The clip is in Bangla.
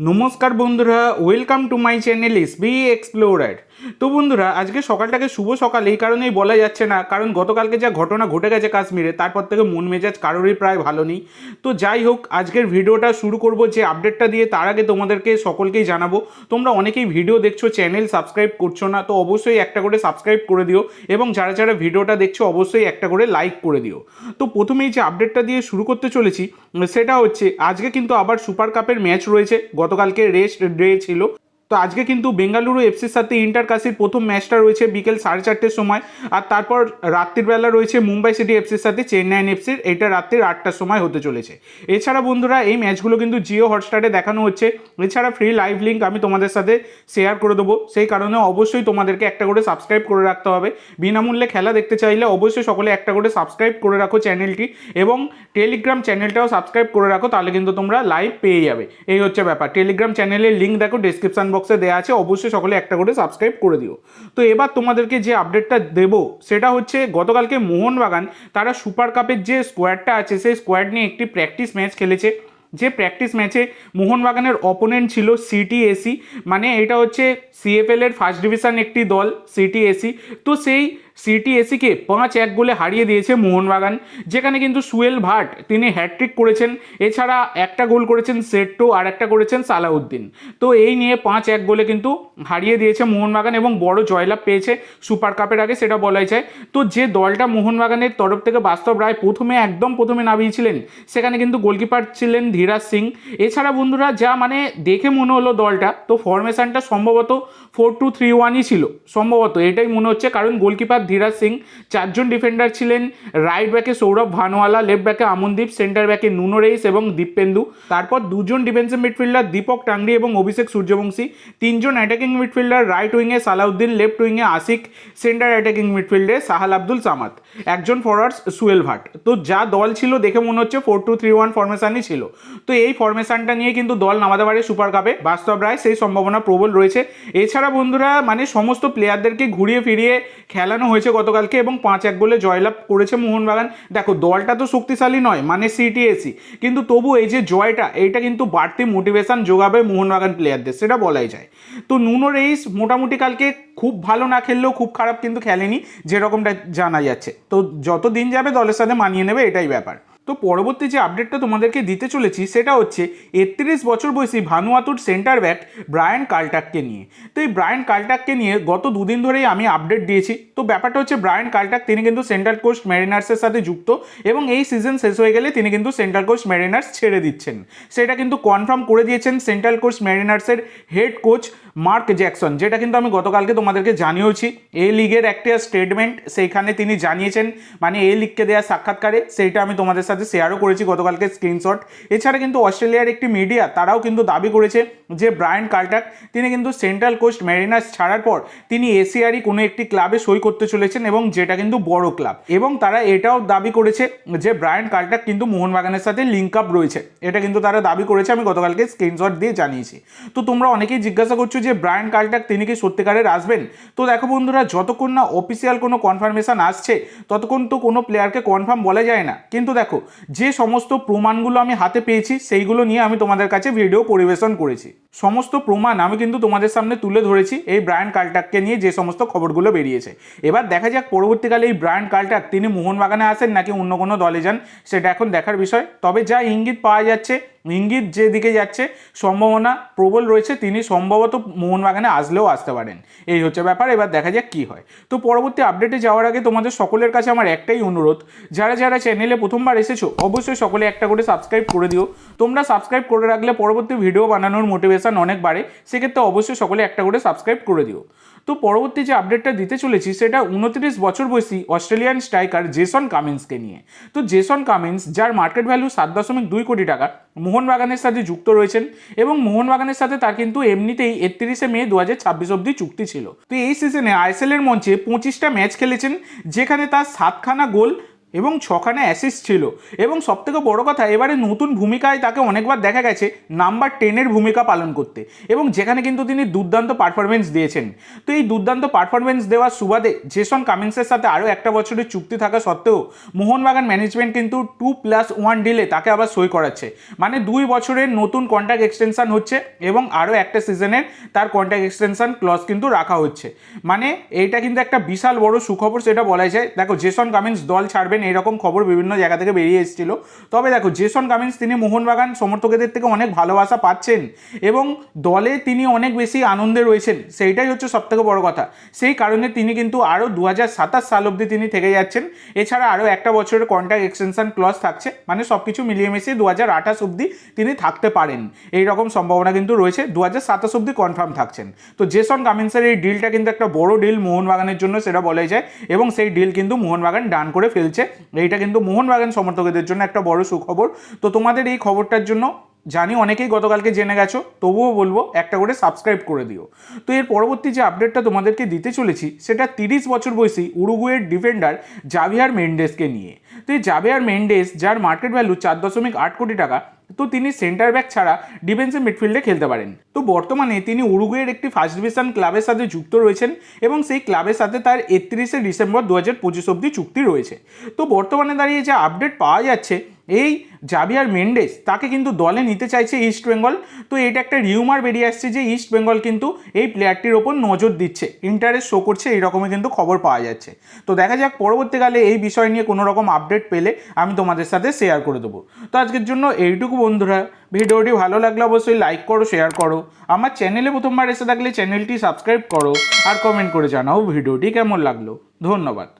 নমস্কার বন্ধুরা welcome to my channel S B explorer তো বন্ধুরা, আজকে সকালটাকে শুভ সকাল, এই কারণেই বলা যাচ্ছে না, কারণ গতকালকে যা ঘটনা ঘটে গেছে কাশ্মীরে, তারপর থেকে মন মেজাজ কারোরই প্রায় ভালো নেই। তো যাই হোক, আজকের ভিডিওটা শুরু করব যে আপডেটটা দিয়ে, তার আগে তোমাদেরকে সকলকেই জানাব, তোমরা অনেকেই ভিডিও দেখছ চ্যানেল সাবস্ক্রাইব করছ না, তো অবশ্যই একটা করে সাবস্ক্রাইব করে দিও, এবং যারা যারা ভিডিওটা দেখছ, অবশ্যই একটা করে লাইক করে দিও। তো প্রথমেই যে আপডেটটা দিয়ে শুরু করতে চলেছি, সেটা হচ্ছে, আজকে কিন্তু আবার সুপার কাপের ম্যাচ রয়েছে, গতকালকে রেস্ট ডে ছিল। তো আজকে কিন্তু বেঙ্গালুরু এফসির সাথে ইন্টার কাশির প্রথম ম্যাচটা রয়েছে বিকেল সাড়ে চারটের সময়। আর তারপর রাত্রির বেলা রয়েছে মুম্বাই সিটি এফসির সাথে চেন্নাইন এফসির এটা রাত্রির আটটার সময় হতে চলেছে। এছাড়া বন্ধুরা, এই ম্যাচগুলো কিন্তু জিও হটস্টারে দেখানো হচ্ছে। এছাড়া ফ্রি লাইভ লিঙ্ক আমি তোমাদের সাথে শেয়ার করে দেবো। সেই কারণে অবশ্যই তোমাদেরকে একটা করে সাবস্ক্রাইব করে রাখতে হবে। বিনামূল্যে খেলা দেখতে চাইলে অবশ্যই সকলে একটা করে সাবস্ক্রাইব করে রাখো চ্যানেলটি এবং টেলিগ্রাম চ্যানেলটাও সাবস্ক্রাইব করে রাখো, তাহলে কিন্তু তোমরা লাইভ পেয়ে যাবে। এই হচ্ছে ব্যাপার। টেলিগ্রাম চ্যানেলের লিঙ্ক দেখো ডিসক্রিপশন বক্সে দেওয়া আছে, অবশ্যই সকলে একটা করে সাবস্ক্রাইব করে দিও। তো এবার তোমাদেরকে যে আপডেটটা দেব, সেটা হচ্ছে গতকালকে মোহনবাগান, তারা সুপার কাপের যে স্কোয়াডটা আছে, সেই স্কোয়াড নিয়ে একটি প্র্যাকটিস ম্যাচ খেলেছে। যে প্র্যাকটিস ম্যাচে মোহনবাগানের অপোনেন্ট ছিল সিটি এসি মানে এটা হচ্ছে সিএফএল এর ফার্স্ট ডিভিশন একটি দল সিটি এসি তো সেই সিটি এসিকে পাঁচ এক গোলে হারিয়ে দিয়েছে মোহনবাগান, যেখানে কিন্তু সুয়েল ভাট তিনি হ্যাট্রিক করেছেন। এছাড়া একটা গোল করেছেন সেট্টো আর একটা করেছেন সালাউদ্দিন। তো এই নিয়ে পাঁচ এক গোলে কিন্তু হারিয়ে দিয়েছে মোহনবাগান এবং বড় জয়লাভ পেয়েছে সুপার কাপের আগে, সেটা বলাই যায়। তো যে দলটা মোহনবাগানের তরফ থেকে বাস্তব রায় প্রথমে একদম প্রথমে নামিয়েছিলেন, সেখানে কিন্তু গোলকিপার ছিলেন ধীরাজ সিং। এছাড়া বন্ধুরা, যা মানে দেখে মনে হলো দলটা, তো ফরমেশনটা সম্ভবত ফোর টু থ্রি ওয়ানই ছিল। সম্ভবত এটাই মনে হচ্ছে, কারণ গোলকিপার ধীরাজ সিং, চারজন ডিফেন্ডার ছিলেন রাইট ব্যাকে সৌরভ ভানওয়ালা লেফট ব্যাকে আমনদীপ সেন্টার ব্যাকে নুনো রেইস এবং দীপেন্দু। তারপর দুজন ডিফেন্সিভ মিডফিল্ডার দীপক টাংরি এবং অভিষেক সূর্যবংশী। তিনজন অ্যাটাকিং মিডফিল্ডার রাইট উইংয়ে সালাউদ্দিন লেফট উইংয়ে আশিক সেন্টার অ্যাটাকিং মিডফিল্ডে সাহাল আব্দুল সামাদ। একজন ফরওয়ার্ডস সুয়েল ভাট। তো যা দল ছিল দেখে মনে হচ্ছে ফোর টু থ্রি ওয়ান ফরমেশনই ছিল। তো এই ফরমেশনটা নিয়ে কিন্তু দল নামাতে পারে সুপার কাপে বাস্তব রায়, সেই সম্ভাবনা প্রবল রয়েছে। এছাড়া বন্ধুরা মানে সমস্ত প্লেয়ারদেরকে ঘুরিয়ে ফিরিয়ে খেলানো হয়েছে গতকালকে এবং পাঁচ এক গোলে জয়লাভ করেছে মোহনবাগান। দেখো, দলটা তো শক্তিশালী নয় মানে সিটিএসি কিন্তু তবু এই যে জয়টা, এইটা কিন্তু বাড়তি মোটিভেশান যোগাবে মোহনবাগান প্লেয়ারদের সেটা বলাই যায়। তো নুনো রেইস মোটামুটি কালকে খুব ভালো না খেললেও খুব খারাপ কিন্তু খেলেনি, যেরকমটা জানা যাচ্ছে। তো যত দিন যাবে দলের সাথে মানিয়ে নেবে, এটাই ব্যাপার। তো পরবর্তী যে আপডেটটা তোমাদেরকে দিতে চলেছি, সেটা হচ্ছে একত্রিশ বছর বয়সী ভানুয়াতুর সেন্টার ব্যাক ব্রায়ান কালটাককে নিয়ে। তো এই ব্রায়ান কালটাককে নিয়ে গত দুদিন ধরেই আমি আপডেট দিয়েছি। তো ব্যাপারটা হচ্ছে ব্রায়ান কালটাক তিনি কিন্তু সেন্ট্রাল কোস্ট ম্যারিনার্সের সাথে যুক্ত এবং এই সিজন শেষ হয়ে গেলে তিনি কিন্তু সেন্ট্রাল কোস্ট ম্যারিনার্স ছেড়ে দিচ্ছেন। সেটা কিন্তু কনফার্ম করে দিয়েছেন সেন্ট্রাল কোস্ট ম্যারিনার্সের হেড কোচ মার্ক জ্যাকসন, যেটা কিন্তু আমি গতকালকে তোমাদেরকে জানিয়েওছি। এ লিগের একটা স্টেটমেন্ট সেইখানে তিনি জানিয়েছেন মানে এ লিগকে দেওয়া সাক্ষাৎকারে, সেইটা আমি তোমাদের সাথে শেয়ারও করেছি গতকালকে স্ক্রিনশট। এছাড়া কিন্তু অস্ট্রেলিয়ার একটি মিডিয়া, তারাও কিন্তু দাবি করেছে যে ব্রায়ান কার্টাক, তিনি কিন্তু সেন্ট্রাল কোস্ট ম্যারিনার্স ছাড়ার পর তিনি এশিয়ারই কোনো একটি ক্লাবে সই করতে চলেছেন এবং যেটা কিন্তু বড় ক্লাব। এবং তারা এটাও দাবি করেছে যে ব্রায়ান কার্টাক কিন্তু মোহনবাগানের সাথে লিঙ্ক আপ রয়েছে। এটা কিন্তু তারা দাবি করেছে, আমি গতকালকে স্ক্রিনশট দিয়ে জানিয়েছি। তো তোমরা অনেকেই জিজ্ঞাসা করছ যে ব্রায়ান কার্টাক, তিনি কি সত্যিকারের আসবেন? তো দেখো বন্ধুরা, যতক্ষণ না অফিসিয়াল কোনো কনফার্মেশন আসছে, ততক্ষণ তো কোনো প্লেয়ারকে কনফার্ম বলা যায় না। কিন্তু দেখো যে সমস্ত প্রমাণগুলো আমি হাতে পেয়েছি, সেইগুলো নিয়ে আমি তোমাদের কাছে ভিডিও পরিবেশন করেছি। সমস্ত প্রমাণ আমি কিন্তু তোমাদের সামনে তুলে ধরেছি এই ব্রায়ান কালটাককে নিয়ে যে সমস্ত খবরগুলো বেরিয়েছে। এবার দেখা যাক পরবর্তীকালে এই ব্রায়ান কালটাক তিনি মোহনবাগানে আসেন নাকি অন্য কোনো দলে যান, সেটা এখন দেখার বিষয়। তবে যা ইঙ্গিত পাওয়া যাচ্ছে ইঙ্গিত যেদিকে যাচ্ছে, সম্ভাবনা প্রবল রয়েছে, তিনি সম্ভবত মোহনবাগানে আসলেও আসতে পারেন। এই হচ্ছে ব্যাপার, এবার দেখা যাক কী হয়। তো পরবর্তী আপডেটে যাওয়ার আগে তোমাদের সকলের কাছে আমার একটাই অনুরোধ, যারা যারা চ্যানেলে প্রথমবার এসেছ, অবশ্যই সকলে একটা করে সাবস্ক্রাইব করে দিও। তোমরা সাবস্ক্রাইব করে রাখলে পরবর্তী ভিডিও বানানোর মোটিভেশন অনেক বাড়ে, সেক্ষেত্রে অবশ্যই সকলে একটা করে সাবস্ক্রাইব করে দিও। তো পরবর্তী যে আপডেটটা দিতে চলেছি, সেটা উনত্রিশ বছর বয়সী অস্ট্রেলিয়ান স্ট্রাইকার জেসন কামিন্সকে নিয়ে। তো জেসন কামিন্স, যার মার্কেট ভ্যালু সাত দশমিক দুই কোটি টাকা, মোহনবাগানের সাথে যুক্ত রয়েছেন এবং মোহনবাগানের সাথে তার কিন্তু এমনিতেই একত্রিশে মে দু হাজার ছাব্বিশ অব্দি চুক্তি ছিল। তো এই সিজনে আইএসএল এর মঞ্চে পঁচিশটা ম্যাচ খেলেছেন, যেখানে তার সাতখানা গোল এবং ছখানে অ্যাসিস্ট ছিল। এবং সবথেকে বড় কথা, এবারে নতুন ভূমিকায় তাকে অনেকবার দেখা গেছে নাম্বার টেনের ভূমিকা পালন করতে। এবং যেখানে কিন্তু তিনি দুর্দান্ত পারফরমেন্স দিয়েছেন। তো এই দুর্দান্ত পারফরমেন্স দেওয়ার সুবাদে জেসন কামিন্সের সাথে আরও একটা বছরের চুক্তি থাকা সত্ত্বেও মোহনবাগান ম্যানেজমেন্ট কিন্তু টু প্লাস ওয়ান ডিলে তাকে আবার সই করাচ্ছে। মানে দুই বছরের নতুন কন্ট্রাক্ট এক্সটেনশন হচ্ছে এবং আরও একটা সিজনের তার কন্ট্রাক্ট এক্সটেনশান ক্লজ কিন্তু রাখা হচ্ছে। মানে এইটা কিন্তু একটা বিশাল বড় সুখবর, সেটা বলাই যায়। দেখো জেসন কামিন্স দল ছাড়বেন এইরকম খবর বিভিন্ন জায়গা থেকে বেরিয়ে এসেছিল। তবে দেখো, জেসন কামিন্স তিনি মোহনবাগান সমর্থকদের থেকে অনেক ভালোবাসা পাচ্ছেন এবং দলে তিনি অনেক বেশি আনন্দে রয়েছেন, সেইটাই হচ্ছে সবথেকে বড় কথা। সেই কারণে তিনি কিন্তু আরও দু হাজার সাতাশ সাল অবধি তিনি থেকে যাচ্ছেন। এছাড়া আরও একটা বছরের কন্ট্রাক্ট এক্সটেনশন ক্লজ থাকছে মানে সব কিছু মিলিয়ে মিশিয়ে দু হাজার আঠাশ অবধি তিনি থাকতে পারেন। এই রকম সম্ভাবনা কিন্তু রয়েছে দু হাজার সাতাশ অবধি কনফার্ম থাকছেন। তো জেসন কামিন্সের এই ডিলটা কিন্তু একটা বড় ডিল মোহনবাগানের জন্য, সেটা বলাই যায়, এবং সেই ডিল কিন্তু মোহনবাগান ডান করে ফেলছে। এইটা কিন্তু মোহনবাগান সমর্থকদের জন্য একটা বড় সুখবর। তো তোমাদের এই খবরটার জন্য জানি অনেকেই গতকালকে জেনে গেছো, তবুও বলব একটা করে সাবস্ক্রাইব করে দিও। তো এর পরবর্তী যে আপডেটটা তোমাদেরকে দিতে চলেছি, সেটা তিরিশ বছর বয়সী উরুগুয়ের ডিফেন্ডার জাভিয়ার মেন্ডেসকে নিয়ে। তো এই জাভিয়ার মেন্ডেস, যার মার্কেট ভ্যালু চার দশমিক আট কোটি টাকা তো তিনি সেন্টার ব্যাক ছাড়া ডিফেন্সিভ মিডফিল্ডে খেলতে পারেন। তো বর্তমানে তিনি উরুগুয়ের একটি ফার্স্ট ডিভিশন ক্লাবের সাথে যুক্ত রয়েছেন এবং সেই ক্লাবের সাথে তার একত্রিশে ডিসেম্বর দু হাজার পঁচিশ অব্দি চুক্তি রয়েছে। তো বর্তমানে দাঁড়িয়ে যে আপডেট পাওয়া যাচ্ছে এই জাভিয়ার মেন্ডেস তাকে কিন্তু দলে নিতে চাইছে ইস্ট বেঙ্গল তো এটা একটা রিউমার বেরিয়ে আসছে যে ইস্ট বেঙ্গল কিন্তু এই প্লেয়ারটির ওপর নজর দিচ্ছে। ইন্টারেস্ট শো করছে এইরকমই কিন্তু খবর পাওয়া যাচ্ছে। তো দেখা যাক পরবর্তীকালে এই বিষয় নিয়ে কোনো রকম আপডেট পেলে আমি তোমাদের সাথে শেয়ার করে দেবো। তো আজকের জন্য এইটুকু বন্ধুরা। ভিডিওটি ভালো লাগলে অবশ্যই লাইক করো শেয়ার করো। আমার চ্যানেলে প্রথমবার এসে থাকলে চ্যানেলটি সাবস্ক্রাইব করো। আর কমেন্ট করে জানাও ভিডিওটি কেমন লাগল। ধন্যবাদ।